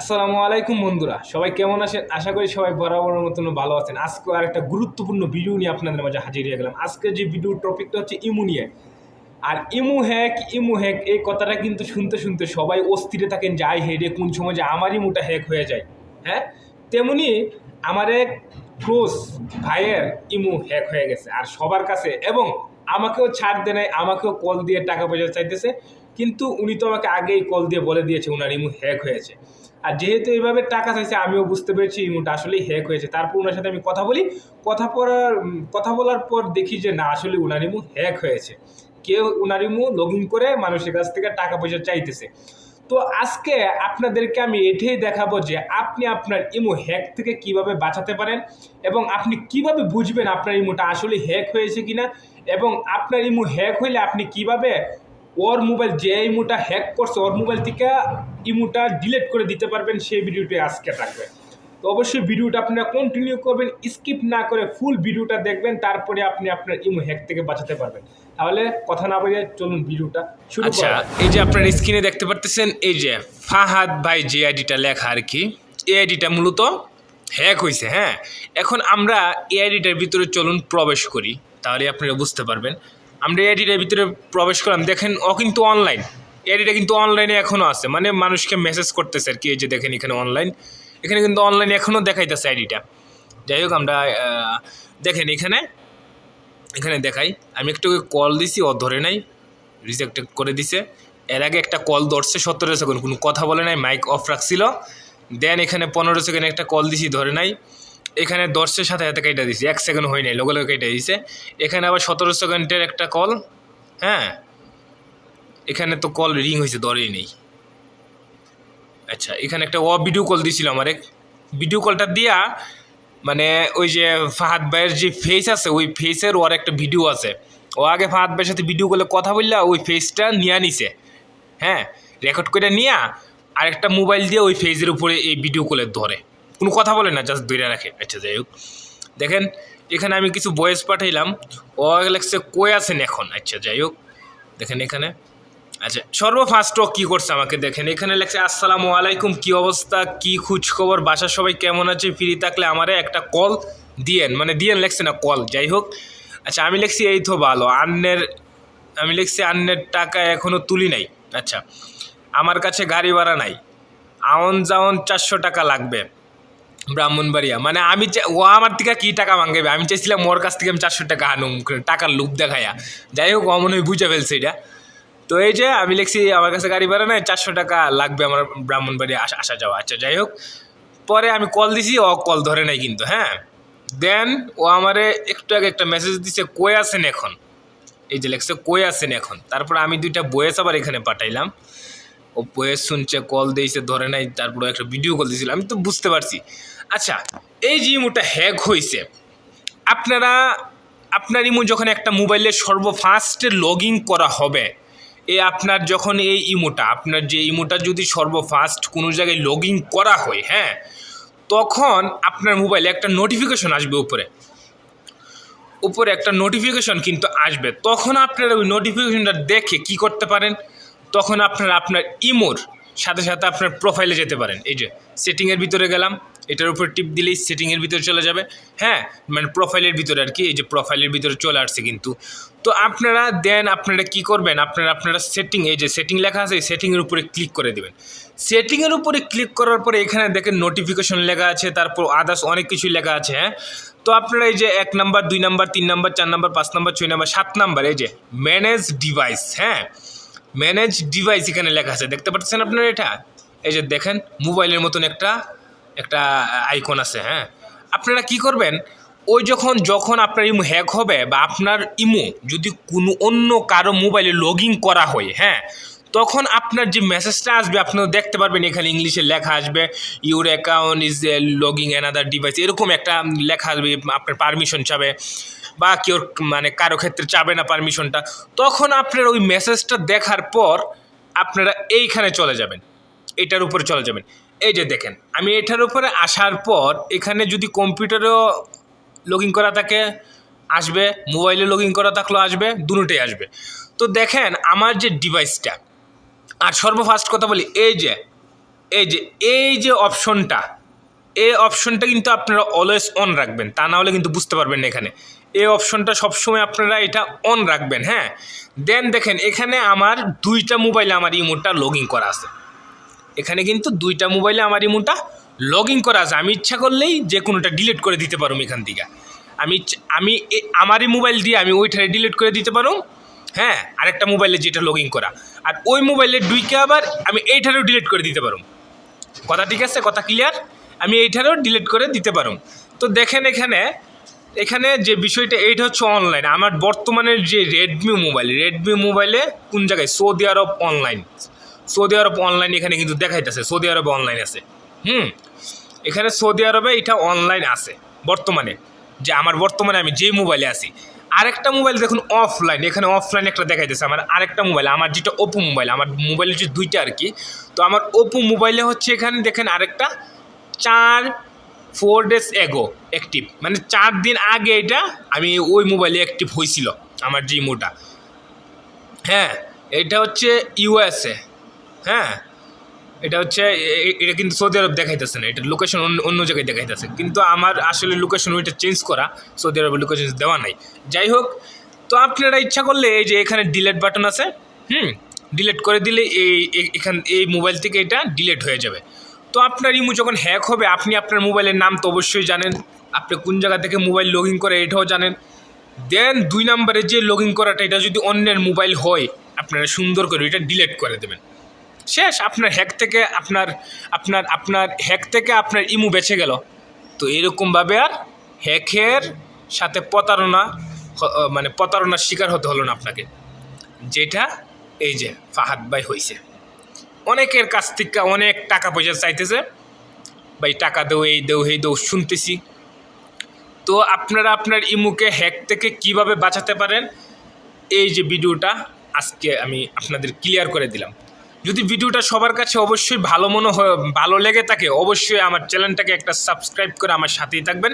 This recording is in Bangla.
আসসালামু আলাইকুম বন্ধুরা। সবাই কেমন আছেন? আশা করি সবাই বরাবরের মতন ভালো আছেন। আজকে আর একটা গুরুত্বপূর্ণ ভিডিও নিয়ে আপনাদের মাঝে হাজির হয়ে গেলাম। আজকে যে ভিডিওর টপিকটা হচ্ছে ইমুনিয়া আর ইমু হ্যাক ইমু হ্যাক, এই কথাটা কিন্তু শুনতে শুনতে সবাই অস্থিরে থাকেন যে আই হেডে, কোন সময় যে আমার ইমুটা হ্যাক হয়ে যায়। হ্যাঁ? তেমনি আমার এক ক্লোজ ভাইয়ের ইমু হ্যাক হয়ে গেছে। আর সবার কাছে এবং আমাকেও ছাড় দেয় আমাকেও কল দিয়ে টাকা পয়সা চাইতেছে। কিন্তু উনি তো আমাকে আগেই কল দিয়ে বলে দিয়েছে ওনার ইমু হ্যাক হয়েছে। আর যেহেতু এইভাবে টাকা চাইছে, আমিও বুঝতে পেরেছি ইমুটা আসলেই হ্যাক হয়েছে। তারপর ওনার সাথে আমি কথা বলি। কথা পড়ার কথা বলার পর দেখি যে না, আসলে ওনার ইমু হ্যাক হয়েছে। কেউ ওনার ইমু লগ ইন করে মানুষের কাছ থেকে টাকা পয়সা চাইতেছে। তো আজকে আপনাদেরকে আমি এটাই দেখাবো যে আপনি আপনার ইমো হ্যাক থেকে কীভাবে বাঁচাতে পারেন এবং আপনি কীভাবে বুঝবেন আপনার ইমোটা আসলে হ্যাক হয়েছে কিনা এবং আপনার ইমো হ্যাক হইলে আপনি কীভাবে ওর মোবাইল যে ইমোটা হ্যাক করছে ওর মোবাইল থেকে ইমোটা ডিলিট করে দিতে পারবেন সেই ভিডিওটি আজকে থাকবে। তো অবশ্যই ভিডিওটা আপনারা কন্টিনিউ করবেন স্কিপ না করে ফুল ভিডিওটা দেখবেন তারপরে আপনি আপনার ইমো হ্যাক থেকে বাঁচাতে পারবেন। তাহলে কথা না বলে চলুন ভিডিওটা শুরু আচ্ছা এই যে আপনার স্ক্রিনে দেখতে পারতেছেন এই যে ফাহাদ ভাই যে আইডিটা লেখা আর কি এই আইডিটা মূলত হ্যাক হয়েছে হ্যাঁ? এখন আমরা এই আইডিটার ভিতরে চলুন প্রবেশ করি তাহলে আপনারা বুঝতে পারবেন। আমরা এই আইডিটার ভিতরে প্রবেশ করলাম। দেখেন, ও কিন্তু অনলাইন এই আইডিটা কিন্তু অনলাইনে এখনও আছে। মানে মানুষকে মেসেজ করতেছে আর কি, এই যে দেখেন এখানে অনলাইন এখানে কিন্তু অনলাইনে এখনও দেখাইতেছে আইডিটা যাই হোক, আমরা দেখেন এখানে এখানে দেখাই। আমি একটু কল দিছি, ও ধরে নাই রিজেক্ট করে দিছে। এর আগে একটা কল ধরছে, সতেরো সেকেন্ড কোনো কথা বলে নাই মাইক অফ রাখছিল। দেন এখানে পনেরো সেকেন্ড একটা কল দিছি, ধরে নাই। এখানে দশের সাথে সাথে কেটে দিছি এক সেকেন্ড হয় নাই লগে লগে কেটে দিছে এখানে আবার সতেরো সেকেন্ডের একটা কল হ্যাঁ? এখানে তো কল রিং হয়েছে, ধরেই নেই। আচ্ছা এখানে একটা ও ভিডিও কল দিছিল আমার এক। ভিডিও কলটা দিয়া মানে ওই যে ফাহাদ ভাইয়ের যে ফেস আছে, ওই ফেসের ওর একটা ভিডিও আছে। ও আগে ফাহাদ ভাইয়ের সাথে ভিডিও কলে কথা বললা, ওই ফেসটা নিয়ে নিছে। হ্যাঁ রেকর্ড করে নিয়ে, আরেকটা মোবাইল দিয়ে ওই ফেজের উপরে এই ভিডিও কলে ধরে। কোনো কথা বলে না জাস্ট ধরে রাখে। আচ্ছা যাই হোক। দেখেন, এখানে আমি কিছু বয়েস পাঠাইলাম। ও লেগছে কই আছেন এখন? আচ্ছা যাই হোক। দেখেন এখানে। আচ্ছা সর্বফার্স্ট ও কী করছে আমাকে দেখেন। এখানে লেখছে, আসসালামু আলাইকুম, কি অবস্থা? কি খোঁজ খবর বাসার সবাই কেমন আছে? ফ্রি থাকলে আমারে একটা কল দিয়েন। মানে দিয়েন, লেখছে না, কল। যাই হোক। আচ্ছা আমি লেখছি, এই তো ভালো, আন্নের আমি লিখছি, আন্নের টাকা এখনও তুলি নাই। আচ্ছা আমার কাছে গাড়ি ভাড়া নাই। আওন যাওন চারশো টাকা লাগবে। ব্রাহ্মণবাড়িয়া। মানে আমি ও আমার থেকে কি টাকা মাঙ্গাবে আমি চাইছিলাম ওর কাছ থেকে আমি চারশো টাকা আনুম টাকার লুপ দেখাইয়া যাই হোক, অমন মনে হয় বুঝে ফেলছে এটা। তো এই যে আমি লিখছি, আমার কাছে গাড়ি ভাড়া নেই, চারশো টাকা লাগবে আমার ব্রাহ্মণবাড়ি আসা আসা যাওয়া। আচ্ছা যাই হোক। পরে আমি কল দিছি, ও কল ধরে নাই কিন্তু হ্যাঁ? দেন ও আমারে একটু আগে একটা মেসেজ দিছে, কই আছেন এখন? এই যে লেখছে, কই আছেন এখন? তারপর আমি দুইটা বয়েস আবার এখানে পাঠাইলাম। ও বয়েস শুনছে কল দিয়েছে, ধরে নাই, তারপরে একটা ভিডিও কল দিয়েছিল আমি তো বুঝতে পারছি। আচ্ছা এই যে ইমোটা হ্যাক হয়েছে আপনারা, আপনার ইমো যখন একটা মোবাইলে সর্বফার্স্টে লগ ইন করা হবে, এ আপনার যখন এই ইমোটা, আপনার যে ইমোটা যদি সর্বফার্স্ট কোনো জায়গায় লগ ইন করা হয় হ্যাঁ তখন আপনার মোবাইলে একটা নোটিফিকেশন আসবে উপরে। উপরে একটা নোটিফিকেশন কিন্তু আসবে। তখন আপনারা ওই নোটিফিকেশনটা দেখে কি করতে পারেন? তখন আপনারা আপনার ইমোর সাথে সাথে আপনার প্রোফাইলে যেতে পারেন। এই যে সেটিংয়ের ভিতরে গেলাম। এটার উপর টিপ দিলেই সেটিংয়ের ভিতরে চলে যাবে। হ্যাঁ মানে প্রোফাইলের ভিতরে আর কি, এই যে প্রোফাইলের ভিতরে চলে আসছে কিন্তু। তো আপনারা দেন আপনারা কি করবেন? আপনারা আপনারা সেটিং এই যে সেটিং লেখা আছে সেটিংয়ের উপরে ক্লিক করে দেবেন। সেটিংয়ের উপরে ক্লিক করার পরে এখানে দেখেন নোটিফিকেশন লেখা আছে, তারপর আদার্স অনেক কিছুই লেখা আছে হ্যাঁ। তো আপনারা এই যে এক নাম্বার দুই নাম্বার তিন নাম্বার চার নাম্বার পাঁচ নাম্বার ছয় নাম্বার সাত নাম্বার এই যে ম্যানেজ ডিভাইস হ্যাঁ। ম্যানেজ ডিভাইস এখানে লেখা আছে, দেখতে পাচ্ছেন আপনারা এটা? এই যে দেখেন মোবাইলের মতন একটা একটা আইকন আছে হ্যাঁ? আপনারা কি করবেন? ওই যখন যখন আপনার ইমো হ্যাক হবে বা আপনার ইমো যদি কোনো অন্য কারও মোবাইলে লগ ইন করা হয় হ্যাঁ? তখন আপনার যে মেসেজটা আসবে, আপনারা দেখতে পারবেন, এখানে ইংলিশে লেখা আসবে your account is logging another device এরকম একটা লেখা আসবে, আপনার পারমিশন চাবে বা কেউ মানে কারও ক্ষেত্রে চাবে না পারমিশনটা তখন আপনার ওই মেসেজটা দেখার পর আপনারা এইখানে চলে যাবেন। এটার উপরে চলে যাবেন। এই যে দেখেন, আমি এটার উপরে আসার পর এখানে যদি কম্পিউটারেও লগ করা থাকে, আসবে মোবাইলে লগ ইন করা থাকলেও আসবে, দুটোই আসবে। তো দেখেন, আমার যে ডিভাইসটা আর সর্বফার্স্ট কথা বলি, এই যে এই যে এই যে অপশনটা এই অপশনটা কিন্তু আপনারা অলওয়েজ অন রাখবেন, তা না হলে কিন্তু বুঝতে পারবেন না এখানে। এই অপশনটা সবসময় আপনারা এটা অন রাখবেন হ্যাঁ? দেন দেখেন, এখানে আমার দুইটা মোবাইলে আমার ইমোটা লগ ইন করা আছে। এখানে কিন্তু দুইটা মোবাইলে আমার ইমোটা লগ ইন করা আছে। আমি ইচ্ছা করলেই যে কোনোটা ডিলিট করে দিতে পারুম এখান থেকে। আমি আমি আমারই মোবাইল দিয়ে আমি ওইটারে ডিলিট করে দিতে পারুম। হ্যাঁ আরেকটা মোবাইলে যেটা লগ ইন করা। আর ওই মোবাইলে দুইকে আবার আমি এইটারেও ডিলিট করে দিতে পারুম। কথা ঠিক আছে? কথা ক্লিয়ার আমি এইটারও ডিলিট করে দিতে পারুম। তো দেখেন এখানে এখানে যে বিষয়টা, এইটা হচ্ছে অনলাইন আমার বর্তমানের যে রেডমি মোবাইল রেডমি মোবাইলে কোন জায়গায়? Saudi Arab online Saudi Arab online এখানে কিন্তু দেখাইতেছে, সৌদি আরবে অনলাইন আছে। হুম? এখানে সৌদি আরবে এটা অনলাইন আছে, বর্তমানে। যে আমার বর্তমানে আমি যে মোবাইলে আছি, আরেকটা মোবাইল দেখুন অফলাইন এখানে অফলাইন একটা দেখাইতেছে আমার আরেকটা মোবাইল আমার যেটা ওপো মোবাইল আমার মোবাইল হচ্ছে দুইটা আর কি। তো আমার ওপো মোবাইলে হচ্ছে এখানে দেখেন আরেকটা চার ফোর ডেজ এগো অ্যাক্টিভ মানে চার দিন আগে এটা আমি ওই মোবাইলে অ্যাক্টিভ হয়েছিল আমার যে ইমোটা হ্যাঁ এটা হচ্ছে ইউএসএ হ্যাঁ। এটা হচ্ছে এটা কিন্তু সৌদি আরব দেখাইতেছে না, এটা লোকেশন অন্য অন্য জায়গায় দেখাইতেছে। কিন্তু আমার আসলে লোকেশন ওইটা চেঞ্জ করা, সৌদি আরবের লোকেশন দেওয়া নাই। যাই হোক, তো আপনারা ইচ্ছা করলে এই যে এখানে ডিলেট বাটন আছে, হুম ডিলেট করে দিলে এই এখান, এই মোবাইল থেকে এটা ডিলেট হয়ে যাবে। তো আপনার ইমো যখন হ্যাক হবে, আপনি আপনার মোবাইলের নাম তো অবশ্যই জানেন, আপনি কোন জায়গা থেকে মোবাইল লগ ইন করে এটাও জানেন। দেন দুই নম্বরে যে লগ ইন করাটা, এটা যদি অন্যের মোবাইল হয়, আপনারা সুন্দর করে এটা ডিলেট করে দেবেন। শেষ, আপনার হ্যাক থেকে আপনার আপনার আপনার হ্যাক থেকে আপনার ইমু বেঁচে গেল। তো এরকমভাবে আর হ্যাকের সাথে প্রতারণা মানে প্রতারণার শিকার হতে হলো না আপনাকে। যেটা এই যে ফাহাদ ভাই হয়েছে অনেকের কাছ থেকে অনেক টাকা পয়সা চাইতেছে। ভাই, টাকা দেও, এই দেও এই দেও, শুনতেছি। তো আপনারা আপনার ইমুকে হ্যাক থেকে কীভাবে বাঁচাতে পারেন? এই যে ভিডিওটা আজকে আমি আপনাদের ক্লিয়ার করে দিলাম। যদি ভিডিওটা সবার কাছে অবশ্যই ভালো মনে ভালো লেগে থাকে, অবশ্যই আমার চ্যানেলটাকে একটা সাবস্ক্রাইব করে আমার সাথেই থাকবেন।